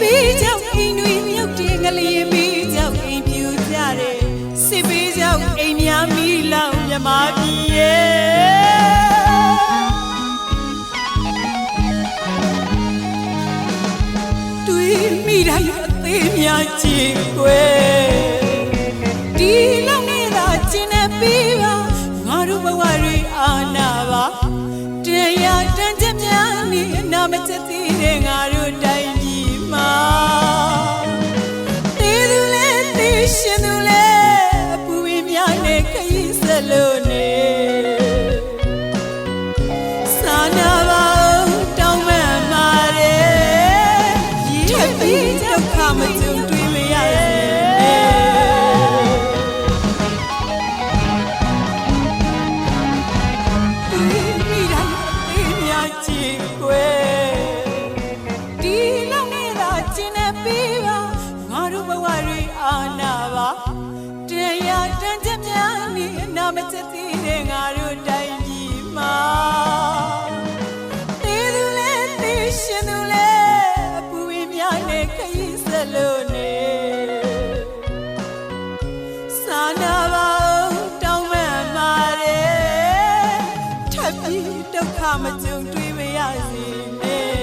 ပေးကြောင့်အိမ်တွေမြုပ်တယ်ငလေးပေးကြောင့်အိမ်ပြူကြတယ်စစ်ပေးကြောင့်အိမ်များမီလောင်မြမကြီးရဲ့မိတိုင်းအသေးများချင်ွယ်ဒီလောက်နဲ့သာကျင်နေပြီပါငါတို့ဘဝတွေအာနာပါတရားတန်ချက်များနေအနာမချက်သေးတဲ့ငါတို့တိုင်း ရှင်သူလဲအပူဝင်းများနဲ့ခရီးဆက်လို့နေစာနာပါဦးတောင်းမှန်ပါတယ်ထပ်ပြီးဒုက္ခမကြုံတွေ့မရစေနဲ့မိတိုင်းအေးများချစ်ွယ်ဒီလောက်နဲ့သာကျင်နေပြီ ပါငါတို့ဘဝတွေအာနာပါတရားတန်ချက်များနေအနာမချက်သေးတဲ့ငါတို့တိုင်းပြည်မှာတေသူလဲတေရှင်သူလဲအပူဝင်းများနဲ့ခရီးဆက်လို့နေစာနာပါဦးတောင်းမှန်ပါတယ်ထပ်ပြီးဒုက္ခမကြုံတွေ့မရစေနဲ့